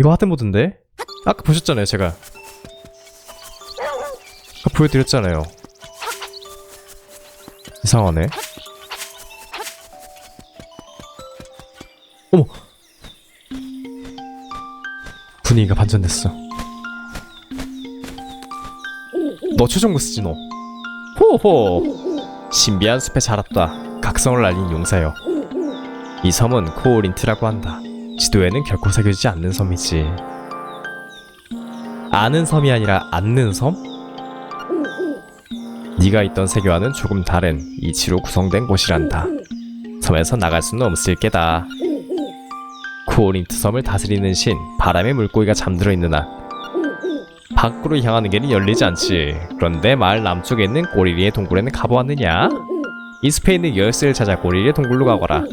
이거 하드모드인데? 아까 보셨잖아요 제가. 아까 보여드렸잖아요. 이상하네. 어머! 분위기가 반전됐어. 너 최종구 쓰지 너. 호호! 신비한 숲에 자랐다. 각성을 알린 용사여. 이 섬은 코오린트라고 한다 지도에는 결코 새겨지지 않는 섬이지. 아는 섬이 아니라 않는 섬? 네가 있던 세계와는 조금 다른 이치로 구성된 곳이란다. 섬에서 나갈 수는 없을 게다. 코오린트 섬을 다스리는 신 바람의 물고기가 잠들어 있는 한 밖으로 향하는 길은 열리지 않지. 그런데 마을 남쪽에 있는 꼬리리의 동굴에는 가보았느냐? 이 있는 열쇠를 찾아 꼬리리의 동굴로 가거라.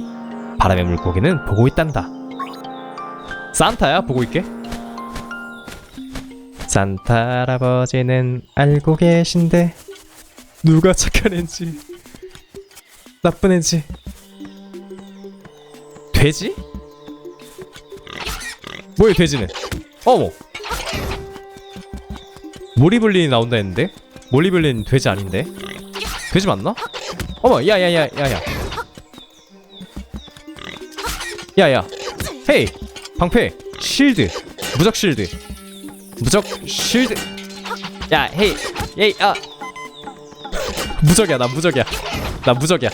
바람의 물고기는 보고 있단다 산타야 보고 있게? 산타 할아버지는 알고 계신데 누가 착한 앤지 나쁜 앤지 돼지? 뭐야 돼지는? 어머! 모리블린이 나온다 했는데? 모리블린 돼지 아닌데? 돼지 맞나? 어머 야야야야야. 야야. 헤이 방패 쉴드 무적 쉴드 무적 쉴드. 야 헤이 헤이 아 무적이야 나 무적이야. 나 무적이야.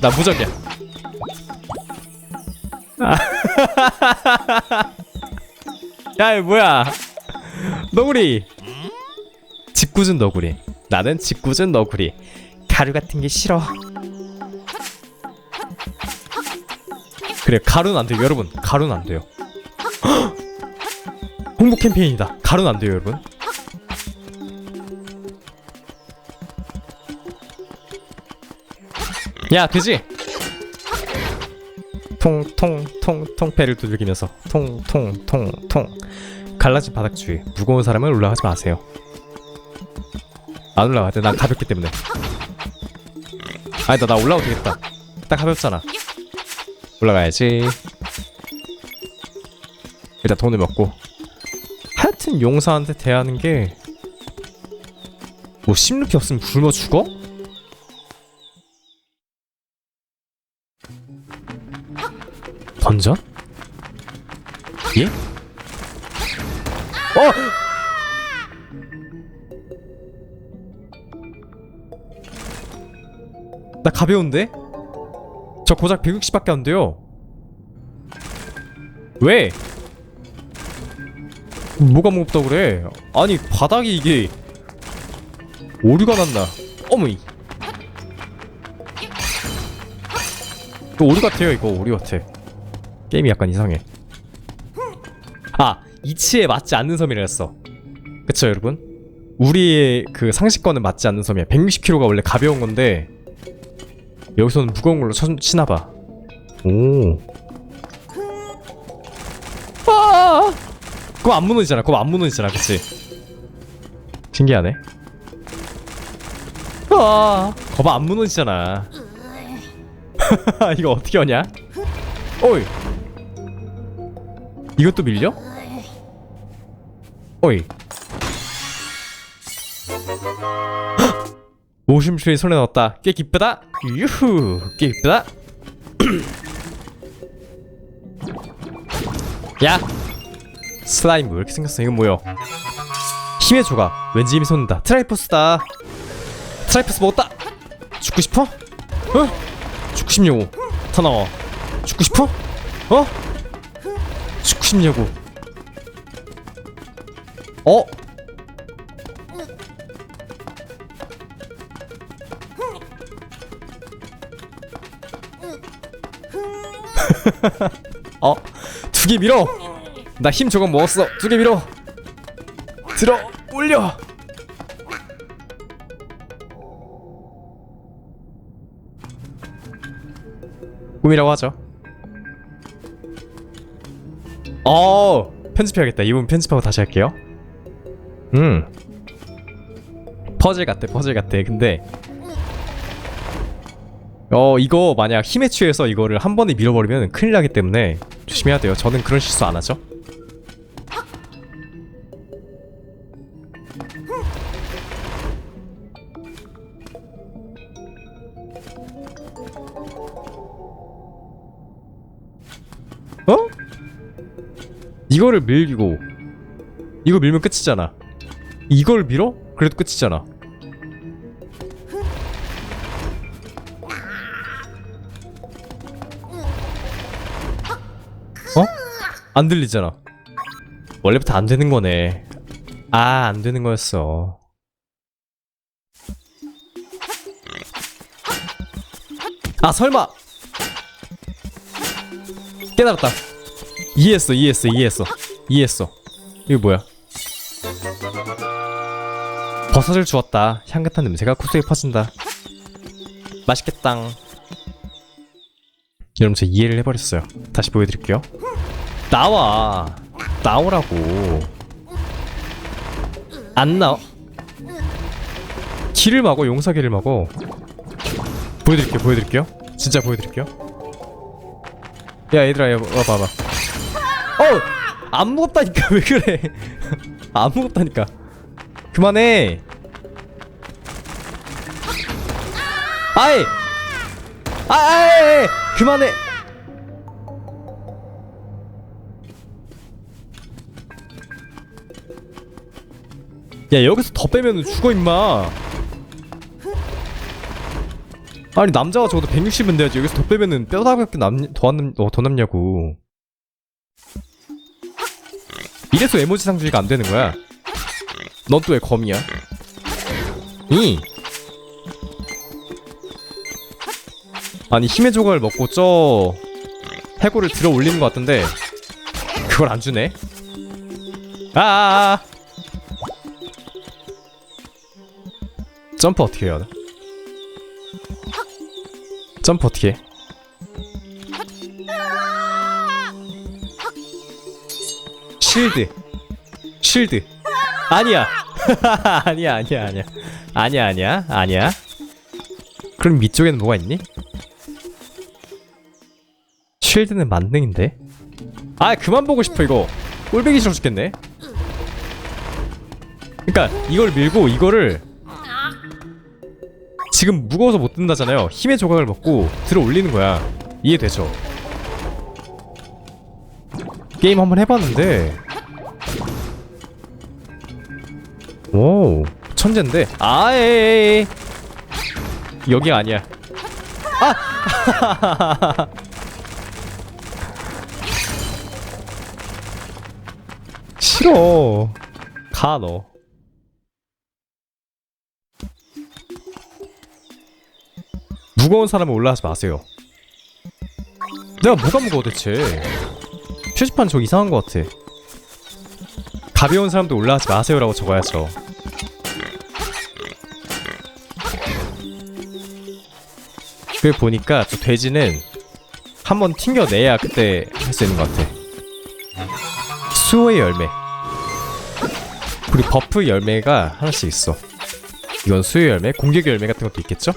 나 무적이야. 아. 야 이거 뭐야? 너구리. 짓궂은 너구리. 나는 짓궂은 너구리. 가루 같은 게 싫어. 그래 가루는 안 돼요 여러분. 가루는 안 돼요. 헉! 홍보 캠페인이다. 가루는 안 돼요 여러분? 야 돼지! 통통통통 배를 두들기면서 통통통통. 갈라진 바닥 주위 무거운 사람은 올라가지 마세요. 안 올라가야 돼난 가볍기 때문에. 아니다 나 올라가도 되겠다. 딱 가볍잖아. 올라가야지 일단 돈을 먹고 하여튼 용사한테 대하는 게뭐 심루피 없으면 굶어 죽어? 던전? 예? 어! 나 가벼운데? 저 고작 160밖에 안 돼요. 왜? 뭐가 무겁다 그래? 아니 바닥이 이게 오류가 났나? 어머이. 이거 오류 같아요 이거 오류 같아. 게임이 약간 이상해. 아 이치에 맞지 않는 섬이라 했어. 그쵸 여러분? 우리의 그 상식과는 맞지 않는 섬이야. 160kg가 원래 가벼운 건데 여기서는 무거운 걸로 쳐, 치나봐. 오. 그거 안 무너지잖아. 그거 안 무너지잖아. 그치? 신기하네. 아! 거봐 안 무너지잖아. 이거 어떻게 하냐? 어이. 이것도 밀려? 어이. 오심추에 손에 넣었다. 꽤 기쁘다. 유후, 꽤 기쁘다. 야, 슬라임 왜 이렇게 생겼어? 이건 뭐야? 힘의 조각. 왠지 힘이 솟는다. 트라이포스다. 트라이포스 먹었다. 죽고 싶어? 어? 죽고 싶냐고. 더 나와. 죽고 싶어? 어? 죽고 싶냐고. 어? 어? 두 개 밀어! 나 힘 조금 먹었어. 두 개 밀어! 들어! 올려! 꿈이라고 하죠. 어 편집해야겠다. 이분 편집하고 다시 할게요. 음 퍼즐 같아 퍼즐 같아. 근데 어 이거 만약 힘에 취해서 이거를 한 번에 밀어버리면 큰일 나기 때문에 조심해야 돼요. 저는 그런 실수 안 하죠. 이거를 밀고 이거 밀면 끝이잖아. 이걸 밀어? 그래도 끝이잖아. 어? 안 들리잖아. 원래부터 안 되는 거네. 아 안 되는 거였어. 아 설마! 깨달았다 이해했어 이해했어 이해했어. 이해했어. 이거 뭐야? 버섯을 주었다. 향긋한 냄새가 코스에 퍼진다. 맛있겠다 여러분 저 이해를 해버렸어요. 다시 보여드릴게요. 나와. 나오라고. 안 나와 길을 막어 용사길을 막어 보여드릴게요 보여드릴게요. 진짜 보여드릴게요. 야 얘들아 야, 와봐봐. 어! 안 무겁다니까 왜 그래? 안 무겁다니까. 그만해. 아이! 아, 아이 그만해. 야 여기서 더 빼면 죽어 임마. 아니 남자가 적어도 160은 돼야지. 여기서 더 빼면은 뼈다귀 남, 더, 남, 어, 더 남냐고 이래서 에모지 상주의가 안 되는 거야. 넌 또 왜 검이야? 이. 아니 힘의 조각을 먹고 저 해골을 들어 올리는 것 같던데 그걸 안 주네? 아아아. 점프 어떻게 해야 돼? 점프 어떻게 해? 실드. 실드. 아니야. 아니야 아니야 아니야. 아니야 아니야 아니야. 그럼 위쪽에는 뭐가 있니? 쉴드는 만능인데? 아 그만 보고 싶어 이거. 꼴배기 싫어 죽겠네. 그니까 이걸 밀고 이거를 지금 무거워서 못 든다잖아요. 힘의 조각을 먹고 들어 올리는 거야. 이해되죠? 게임 한번 해봤는데. 오 천재인데? 아에이 여기 아니야. 아! 싫어. 가 너. 무거운 사람은 올라가지 마세요. 내가 뭐가 무거워 대체 표지판 저 이상한 것 같아. 가벼운 사람도 올라가지 마세요라고 적어야죠. 그 보니까 저 돼지는 한번 튕겨내야 그때 할 수 있는 것 같아. 수호의 열매. 그리고 버프 열매가 하나씩 있어. 이건 수호 열매, 공격 열매 같은 것도 있겠죠?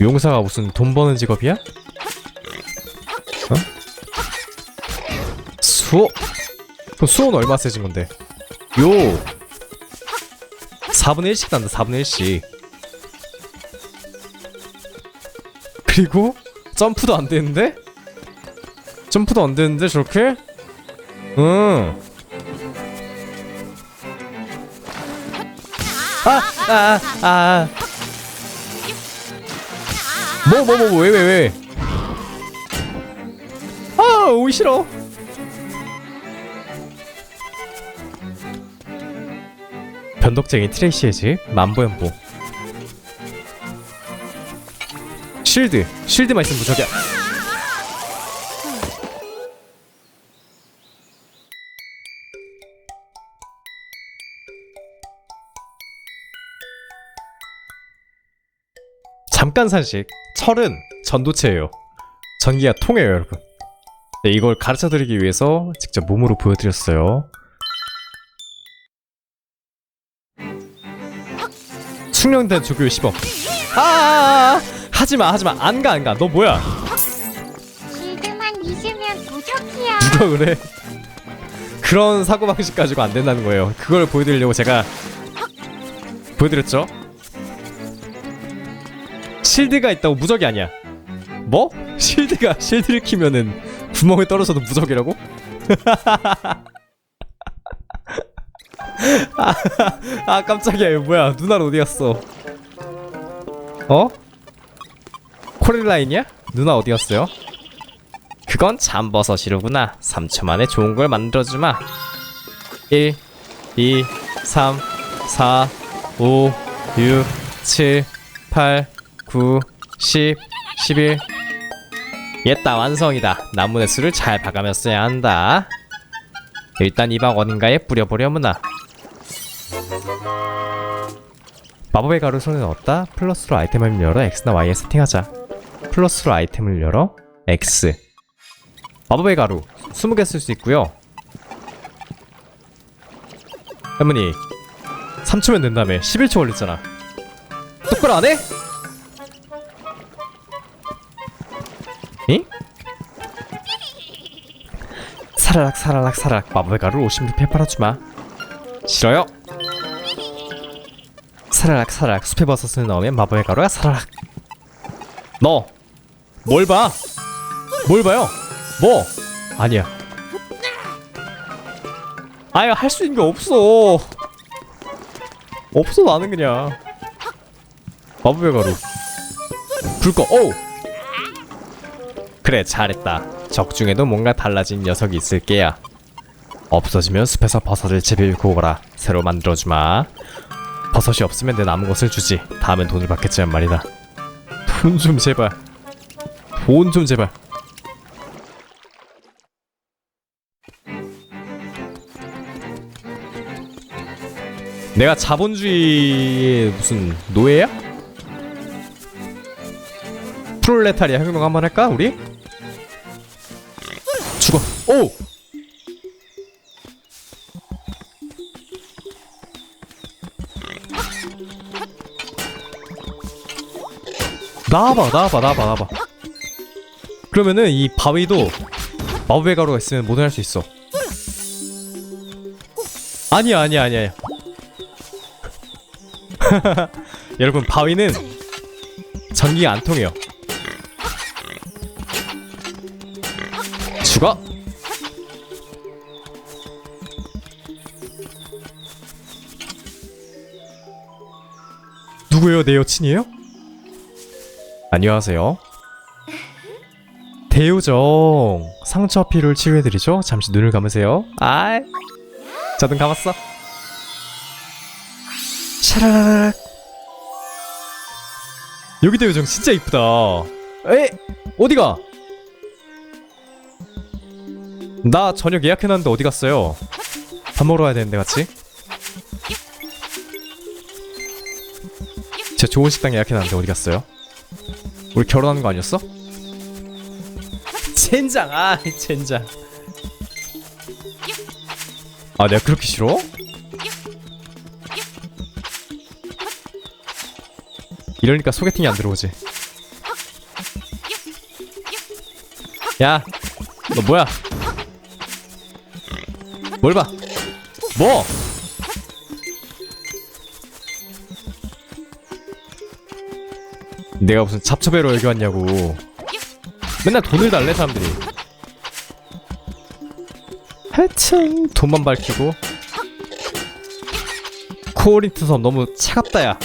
용사가 무슨 돈 버는 직업이야? 수호? 그럼 수호는 얼마 세진 건데? 요 4분의 1씩 난다 4분의 1씩 그리고 점프도 안 되는데? 점프도 안 되는데 저렇게? 응. 아, 아, 아, 아. 뭐, 뭐, 뭐, 뭐, 왜, 왜, 왜? 아, 오기 싫어. 변덕쟁이 트레이시의 집 만보연보. 쉴드 쉴드만 있으면 무적이야 잠깐 산식 철은 전도체예요. 전기가 통해요 여러분. 네, 이걸 가르쳐 드리기 위해서 직접 몸으로 보여드렸어요 숙련된 조교의 시범. 아, 아, 아, 아. 하지마 하지마. 안가 안가. 너 뭐야? 길드만 잊으면 무적이야. 누가 그래? 그런 사고방식 가지고 안 된다는 거예요. 그걸 보여드리려고 제가 보여드렸죠? 실드가 있다고 무적이 아니야. 뭐? 실드가 실드를 키면은 구멍에 떨어져도 무적이라고? 아, 아 깜짝이야. 뭐야? 누나는 어디 갔어? 어? 코릴라인이야? 누나 어디 갔어요? 그건 잠버섯이로구나. 3초 만에 좋은 걸 만들어주마. 1 2 3 4 5 6 7 8 9 10 11 옛다 완성이다. 나무의 수를 잘 봐가며 써야 한다. 일단 이방 어딘가에 뿌려보려무나 마법의 가루 손에 넣었다. 플러스로 아이템을 열어 X나 Y에 세팅하자. 플러스로 아이템을 열어 X. 마법의 가루. 20개 쓸 수 있고요. 할머니 3초면 된다며 11초 걸렸잖아. 똑바로 안 해? 응? 사라락 사라락 사라락. 마법의 가루 50개 팔아주마. 싫어요 사라락 사라락. 숲의 버섯을 넣으면 마법의 가루가 사라락. 너 뭘 봐? 뭘 봐요? 뭐? 아니야. 아야 할 수 있는 게 없어. 없어 나는 그냥. 마법의 가루. 불꺼. 어우! 그래 잘했다. 적 중에도 뭔가 달라진 녀석이 있을 게야. 없어지면 숲에서 버섯을 재배우고 오거라. 새로 만들어주마 버섯이 없으면 내 남은 것을 주지 다음엔 돈을 받겠지만 말이다 돈 좀 제발 돈 좀 제발 내가 자본주의의 무슨 노예야? 프롤레타리아 혁명 한번 할까 우리? 죽어 오! 나와봐 나와봐 나와봐 나와봐. 그러면은 이 바위도 마법의 가루가 있으면 뭐든 할 수 있어. 아니야 아니야 아니야 여러분 바위는 전기가 안 통해요. 죽어 누구예요? 내 여친이에요? 안녕하세요. 대우정 상처 피를 치료해드리죠? 잠시 눈을 감으세요. 아이 저눈 감았어. 샤라라락. 여기도 요정 진짜 이쁘다. 에 어디가? 나 저녁 예약해놨는데 어디 갔어요? 밥 먹으러 가야 되는데 같이. 제 좋은 식당 예약해놨는데 어디 갔어요 우리 결혼하는 거 아니었어? 젠장 아 젠장 아 내가 그렇게 싫어? 이러니까 소개팅이 안 들어오지. 야, 너 뭐야? 뭘 봐? 뭐? 내가 무슨 잡초배로 여기 왔냐고. 맨날 돈을 달래 사람들이. 하여튼 돈만 밝히고. 코오린트 섬 너무 차갑다 야.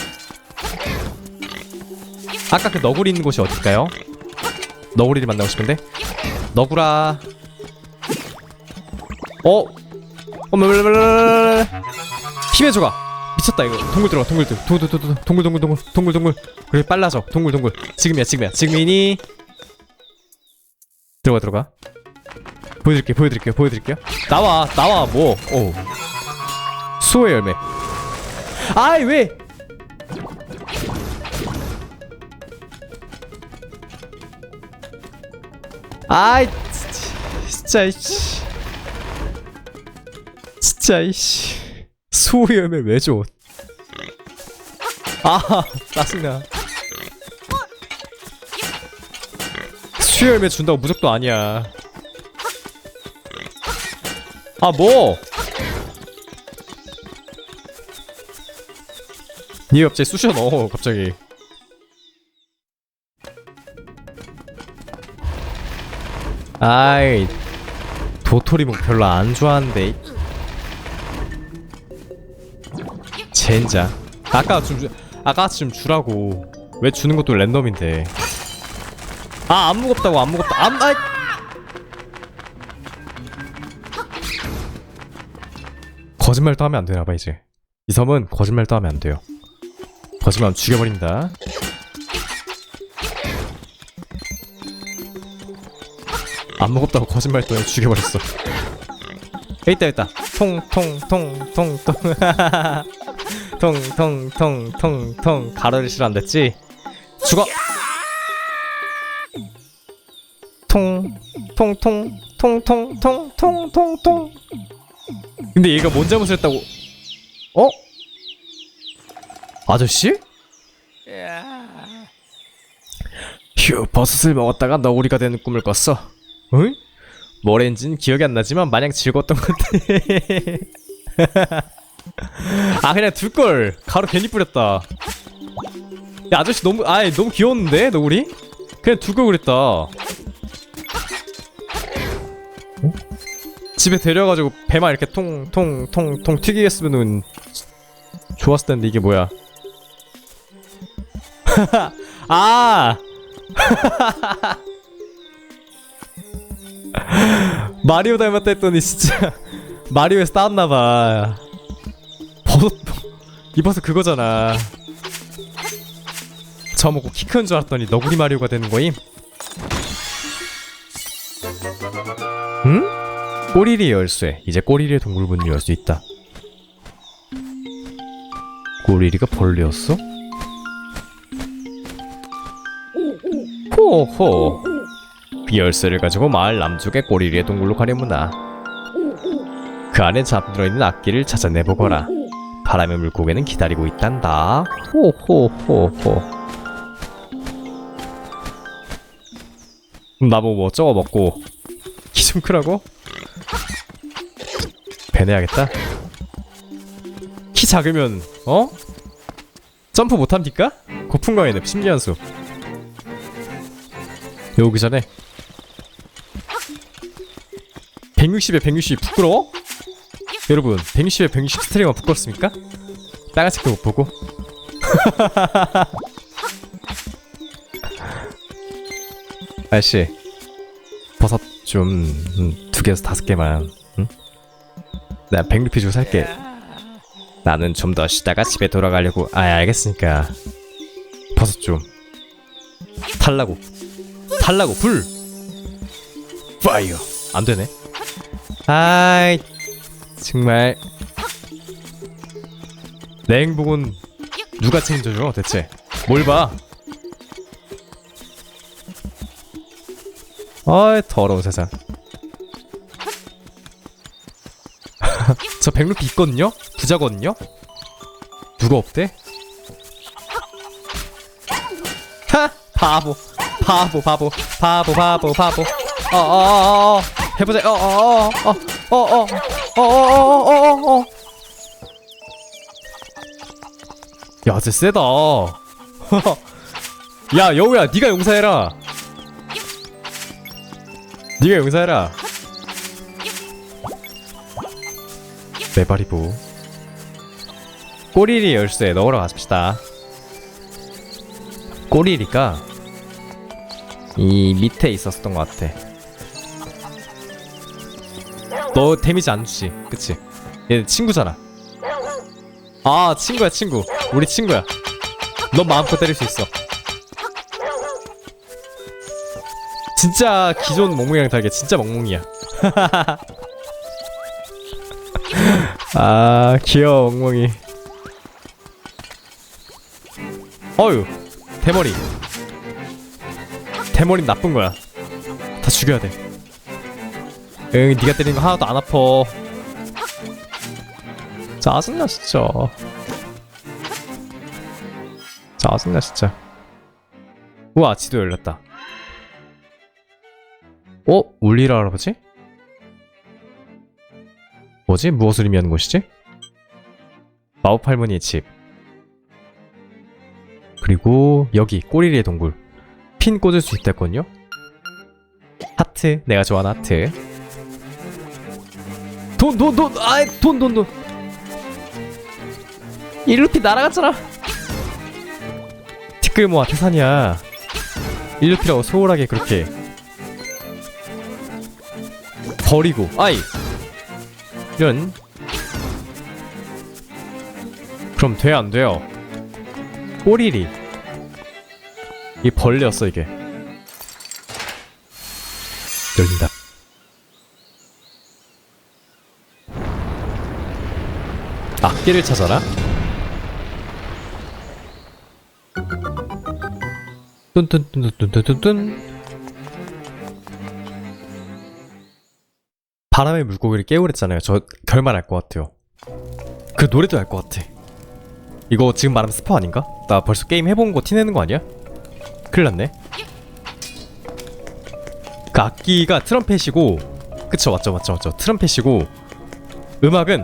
아까 그 너구리 있는 곳이 어딜까요? 너구리를 만나고 싶은데 너구라 어? 어머머머머머 힘의 조각 미쳤다 이거. 동굴 들어가 동굴 들. 동굴 동굴 동굴 동굴 동굴 동굴 동굴 그래 빨라져. 동굴 동굴. 지금이야 지금이야. 지금이니? 들어가 들어가. 보여드릴게요 보여드릴게요 보여드릴게요. 나와 나와 뭐오. 수호의 열매. 아이 왜? 아이 진짜 이씨. 진짜 이씨. 소위험에 왜 줘? 아 짜증나 수혈매 준다고 무적도 아니야 아 뭐? 니 갑자기 쑤셔 넣어 갑자기 아이 도토리묵 별로 안 좋아하는데 젠장. 아까 좀 주, 아까 좀 주라고. 왜 주는 것도 랜덤인데. 아 안 무겁다고 안 무겁다. 안 아이! 거짓말도 하면 안 되나 봐 이제. 이 섬은 거짓말도 하면 안 돼요. 거짓말하면 죽여버립니다. 안 무겁다고 거짓말도 해 죽여버렸어. 있다 있다. 통통통통통 통통통통통 가로를 싫어한댔지? 죽어! 통 통통 통통 통통 통통 근데 얘가 뭔 잘못을 했다고 어? 아저씨? 휴 버섯을 먹었다가 너구리가 되는 꿈을 꿨어 응? 뭐랬는진 기억이 안 나지만 마냥 즐거웠던 것 같아 아 그냥 둘걸. 가루 괜히 뿌렸다. 야 아저씨 너무 아 너무 귀여웠는데 너구리? 그냥 둘걸 그랬다. 어? 집에 데려가지고 배만 이렇게 통통통통 튀기게 했으면은 좋았을 텐데 이게 뭐야. 아! 마리오 닮았다 했더니 진짜 마리오에서 따왔나봐 이 버섯 그거잖아. 저 먹고 키 큰 줄 알았더니 너구리 마리오가 되는 거임? 응? 꼬리리 열쇠. 이제 꼬리리의 동굴문을 열 수 있다. 꼬리리가 벌레였어? 호호. 그 열쇠를 가지고 마을 남쪽의 꼬리리의 동굴로 가려무나. 그 안에 잠들어있는 악기를 찾아내보거라 바람의 물고기는 기다리고 있단다 호호호호 나보고 뭐 저거 먹고 키좀 크라고? 배내야겠다 키 작으면 어? 점프 못합니까? 고풍강의 늪 심리한수 여기 전에 160에 160 부끄러워? 여러분 160에 160 스트리머 부끄럽습니까? 빨간색도 못 보고? 아저씨 버섯 좀 두 개에서 다섯 개만 응? 나 100루피 주고 살게. 나는 좀 더 쉬다가 집에 돌아가려고 아 알겠으니까. 버섯 좀. 탈라고. 탈라고 불! 파이어. 안 되네. 아이 정말 내 행복은 누가 책임져줘 대체 뭘 봐? 아이 더러운 세상 저 백루피 있거든요? 부자거든요? 누가 없대? 하! 바보 바보 바보 바보 바보 바보 어어어어 해보자 어어어어어어 어어어어어어 야, 쟤 세다. 야, 여우야, 네가 용사해라. 네가 용사해라. 메바리보. 꼬리리 열쇠 넣으러 가십시다. 꼬리리가 이 밑에 있었던 것 같아. 너 데미지 안 주지, 그치? 얘 친구잖아. 아, 친구야, 친구. 우리 친구야. 넌 마음껏 때릴 수 있어. 진짜 기존 멍멍이랑 다르게 진짜 멍멍이야. 아, 귀여워, 멍멍이. 어휴, 대머리. 대머리 나쁜 거야. 다 죽여야 돼. 응, 네가 때리는 거 하나도 안 아파. 짜증나 진짜. 짜증나 진짜. 우와 지도 열렸다. 어? 울리라 할아버지? 뭐지? 무엇을 의미하는 곳이지? 마법 할머니의 집. 그리고 여기 꼬리리의 동굴. 핀 꽂을 수? 하트. 하트 내가 좋아하는 하트 돈 돈 돈. 아이 돈 돈돈. 일루피 날아갔잖아. 티끌 모아 태산이야. 일루피라고 소홀하게 그렇게 버리고. 아이. 이런. 그럼 돼요 안 돼요? 꼬리리. 이 벌레였어 이게. 열린다 악기를 찾아라. 뚠뚠뚠뚠뚠뚠뚠 바람의 물고기를 깨우랬잖아요. 저 결말 알 것 같아요. 그 노래도 알 것 같아. 이거 지금 말하면 스포 아닌가? 나 벌써 게임 해본 거 티내는 거 아니야? 큰일 났네. 그 악기가 트럼펫이고 그쵸 맞죠 맞죠 맞죠. 트럼펫이고 음악은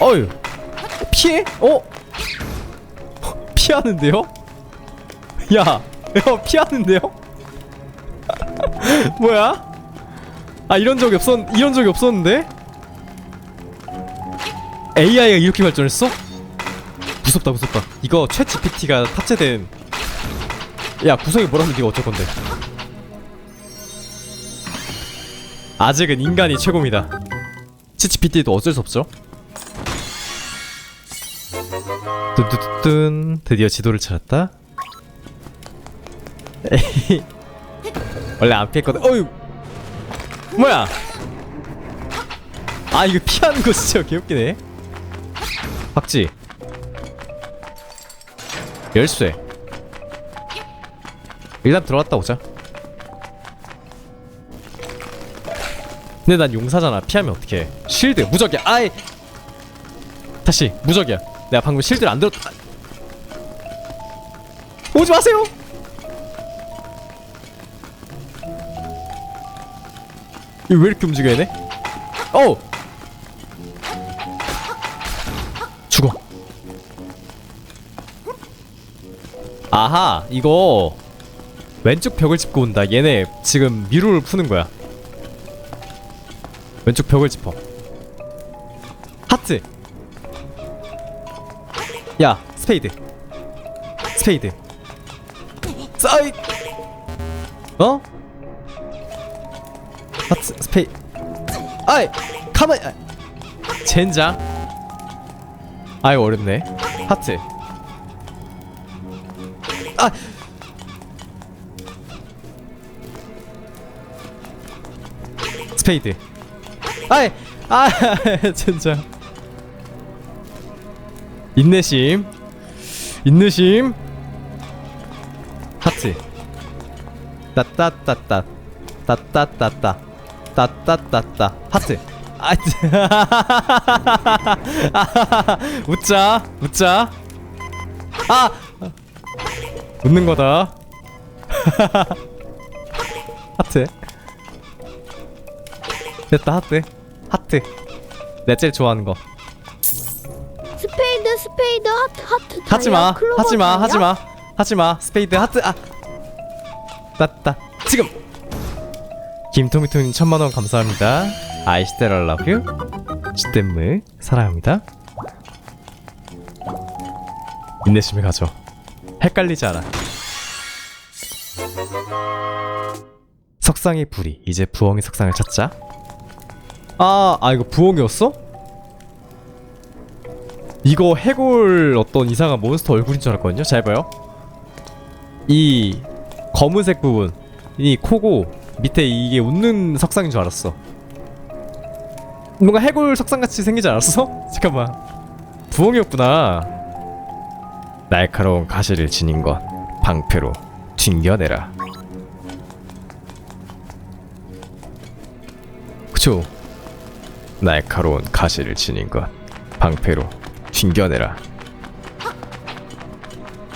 어이 피해? 어? 피하는데요? 야, 야 피하는데요? 뭐야? 아 이런 적이 없었 이런 적이 없었는데? AI가 이렇게 발전했어? 무섭다 무섭다. 이거 최 GPT가 탑재된 야 구성이 뭐라면 네가 어쩔 건데? 아직은 인간이 최고입니다. 치 GPT도 어쩔 수 없죠. 뚠뚠뚠 드디어 지도를 찾았다. 원래 안 피했거든. 어유 뭐야? 아 이거 피하는 거 진짜 개웃기네. 박지 열쇠 일단 들어갔다 오자. 근데 난 용사잖아. 피하면 어떡해. 쉴드 무적이야. 아이 다시 무적이야. 내가 방금 실드를 안 들었. 아. 오지 마세요. 이거 왜 이렇게 움직여야 돼? 어. 죽어. 아하 이거 왼쪽 벽을 짚고 온다. 얘네 지금 미로를 푸는 거야. 왼쪽 벽을 짚어. 하트. 야 스페이드. 스페이드. 싸이. 어? 하트 스페이. 아이 가만히 아. 젠장? 아이 어렵네. 하트. 아! 스페이드. 아이 아 젠장 인내심. 인내심. 하트. 따따따따. 따따따따. 따따따따. 하트. 아 웃자. 웃자. 아! 웃는 거다. 하트. 됐다 하트. 하트. 내가 제일 좋아하는 거 스페이드 스페이드 하트 하트. 하지 마 다이아, 클로버 하지 마 다이아? 하지 마 하지 마. 스페이드 하트 아. 따따 지금! 김토미토님 천만 원 감사합니다. 아이시테라 러뷰 시댐무 사랑합니다. 인내심을 가져 헷갈리지 않아. 석상의 불이 이제 부엉이 석상을 찾자. 아, 아 이거 부엉이였어? 이거 해골 어떤 이상한 몬스터 얼굴인 줄 알았거든요. 잘 봐요. 이 검은색 부분, 이 코고 밑에 이게 웃는 석상인 줄 알았어. 뭔가 해골 석상 같이 생기지 않았어? 잠깐만. 부엉이였구나. 날카로운 가시를 지닌 것 방패로 튕겨내라. 저 날카로운 가시를 지닌 것 방패로 튕겨내라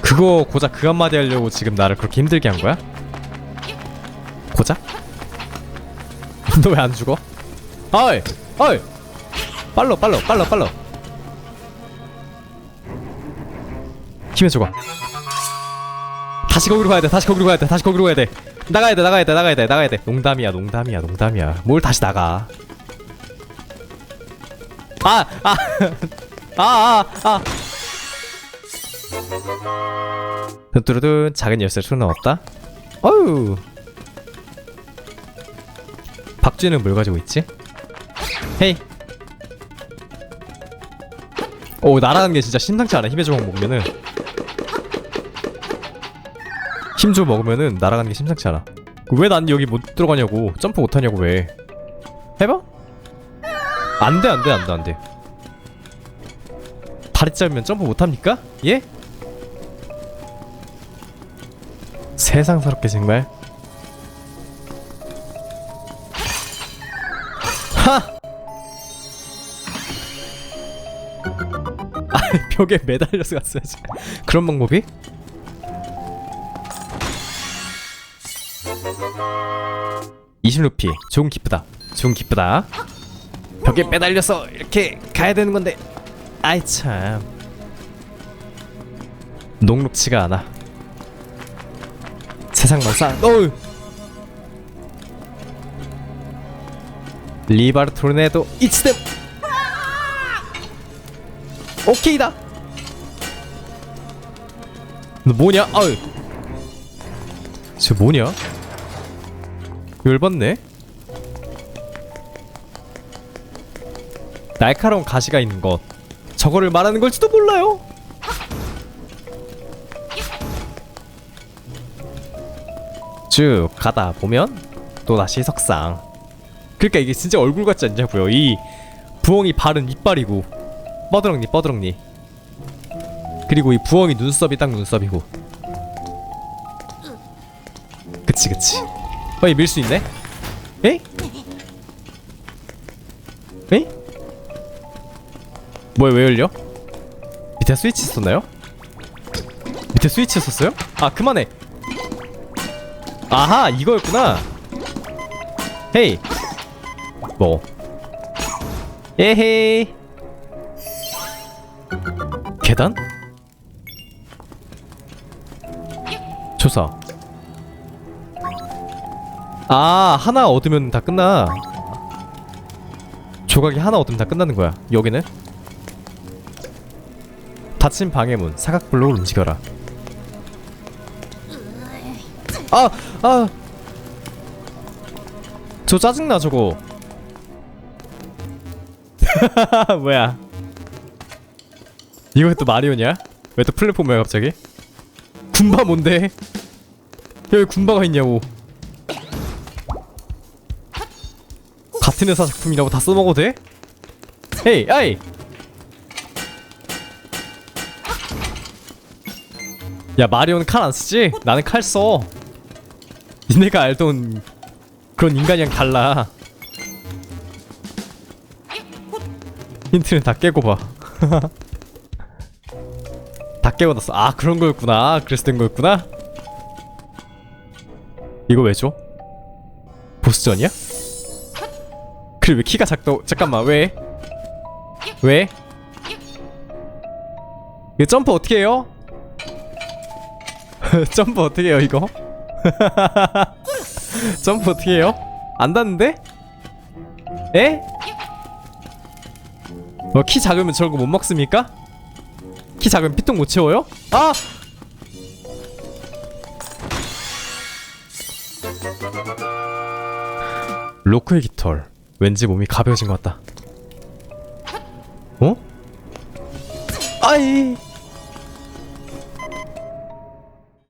그거 고작 그 한마디 하려고 지금 나를 그렇게 힘들게 한 거야? 고작? 너 왜 안 죽어? 어이! 어이! 빨로 빨로 빨로 빨로 힘에 죽어 다시 거기로 가야 돼 다시 거기로 가야 돼 다시 거기로 가야 돼 나가야 돼 나가야 돼 나가야 돼 나가야 돼 농담이야 농담이야 농담이야 뭘 다시 나가 아! 아! 아! 아! 아! 뚜루둔 작은 열쇠 수는 없다 어우 박쥐는 뭘 가지고 있지? 헤이 오 날아가는 게 진짜 심상치 않아 힘의 조각 먹으면은 힘좀 먹으면은 날아가는 게 심상치 않아 왜 난 여기 못 들어가냐고 점프 못하냐고 왜 해봐? 안돼 안돼 안돼 안돼 다리 짧으면 점프 못합니까? 예? 세상스럽게 정말 하! 아 벽에 매달려서 갔어야지 그런 방법이? 이십 루피 좋은 기쁘다 좋은 기쁘다 벽에 매달려서 이렇게 가야 되는 건데 아이 참. 녹록치가 않아. 세상 만사. 어우 리바르 토르네도 이치댐 오케이다! 너 뭐냐? 어이 저 뭐냐? 열받네? 날카로운 가시가 있는 것 저거를 말하는 걸지도 몰라요. 쭉 가다 보면 또다시 석상. 그러니까 이게 진짜 얼굴 같지 않냐고요. 이 부엉이 발은 이빨이고. 뻐드렁니 뻐드렁니. 그리고 이 부엉이 눈썹이 딱 눈썹이고. 그치 그치. 어이 밀 수 있네? 에이? 뭐야 왜 열려? 밑에 스위치 있었나요? 밑에 스위치 있었어요? 아 그만해 아하 이거였구나 헤이 뭐 에헤이 계단? 조사 아 하나 얻으면 다 끝나 조각이 하나 얻으면 다 끝나는 거야 여기는 닫힌 방해문 사각 블록을 움직여라 아! 아! 저 짜증나 저거 뭐야 이거 또 마리오냐? 왜 또 플랫폼이야 갑자기? 군바 뭔데? 여기 군바가 있냐고 같은 회사 작품이라고 다 써먹어도 돼? 헤이 아이 야 마리오는 칼 안 쓰지? 나는 칼 써. 니네가 알던 그런 인간이랑 달라. 힌트는 다 깨고 봐. 다 깨고 났어. 아 그런 거였구나. 그래서 된 거였구나. 이거 왜 줘? 보스전이야? 그래 왜 키가 작다? 잠깐만 왜? 왜? 이거 점프 어떻게 해요? 점프 어떻게 해요 이거? 점프 어떻게 해요? 안 닿는데? 에? 어, 키 작으면 저런 거 못 먹습니까? 키 작으면 피통 못 채워요? 아! 로크의 깃털 왠지 몸이 가벼워진 것 같다 어? 아이